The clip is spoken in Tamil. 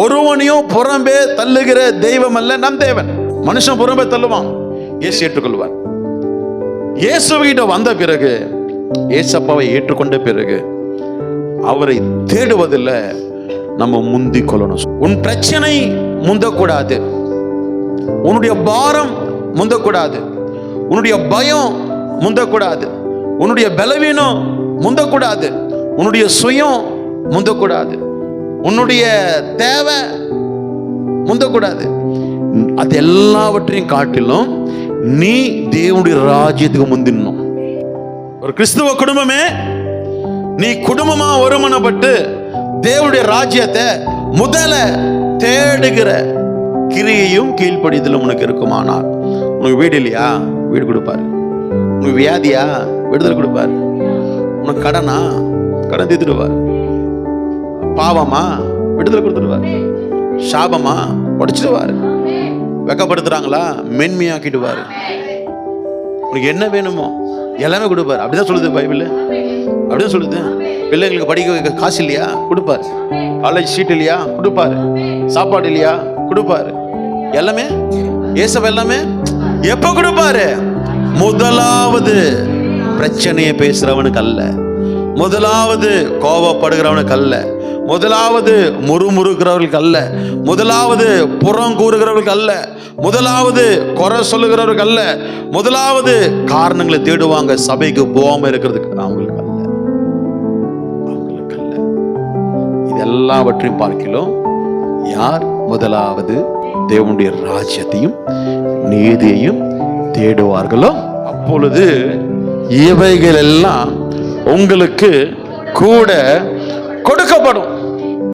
ஒருவனையும் புறம்பே தள்ளுகிற தெய்வம் அல்ல நம் தேவன். மனுஷன் புறம்பே தள்ளுவான். இயேசு ஏற்றுக்கொள்வார். இயேசுகிட்ட வந்த பிறகு ஏசப்பாவை ஏற்றுக்கொண்ட பிறகு அவரை தேடுவதில் நம்ம முந்தி கொள்ளணும் உன் பிரச்சனை முந்தக்கூடாது. உன்னுடைய பாரம் முந்தக்கூடாது. உன்னுடைய பயம் முந்தக்கூடாது. உன்னுடைய பலவீனம் முந்தக்கூடாது. உன்னுடைய சுயம் முந்தக்கூடாது. உன்னுடைய தேவை முந்தக்கூடாது. அது எல்லாவற்றையும் காட்டிலும் நீ தேவனுடைய ராஜ்யத்துக்கு முந்திடணும் ஒரு கிறிஸ்துவ குடும்பமே நீ குடும்பமா ஒருமனப்பட்டு தேவனுடைய ராஜ்யத்தை முதல தேடுகிற கிரியையும் கீழ்ப்படிதலும் உனக்கு இருக்குமானால் உனக்கு வீடு இல்லையா? வீடு கொடுப்பாரு. உனக்கு வியாதியா? விடுதலை கொடுப்பாரு. உனக்கு கடனா? கடன் தீர்த்துடுவார். பாவமா விடுதலை கொடுத்துடுவார். சாபமா உடைச்சிடுவார். வெக்கப்படுத்துறாங்களா? மென்மையாக்கிடுவார். உனக்கு என்ன வேணுமோ எல்லாமே கொடுப்பார். அப்படிதான் சொல்லுது பைபிள். அப்படிதான் சொல்லுது. பிள்ளைங்களுக்கு படிக்க வைக்க காசு இல்லையா? கொடுப்பாரு. காலேஜ் சீட் இல்லையா? கொடுப்பாரு. சாப்பாடு இல்லையா? கொடுப்பாரு. எல்லாமே ஏசவ எல்லாமே எப்ப கொடுப்பாரு? முதலாவது பிரச்சனையை பேசுறவனுக்கு அல்ல. முதலாவது கோபப்படுகிறவனுக்கு அல்ல. முதலாவது முறுமுறுக்கிறவர்களுக்கு அல்ல முதலாவது புறம் கூறுகிறவர்களுக்கு அல்ல முதலாவது குறை சொல்லுகிறவர்களுக்கு அல்ல முதலாவது காரணங்களை தேடுவாங்க. சபைக்கு போகாம இருக்கிறதுக்கு அவங்களுக்கு அல்ல அவங்களுக்கு அல்ல இது எல்லாவற்றையும் பார்க்கிலும் யார்? முதலாவது தேவனுடைய ராஜ்யத்தையும் நீதியையும் தேடுவார்களோ? அப்பொழுது இவைகள் எல்லாம் உங்களுக்கு கூட கொடுக்கப்படும்.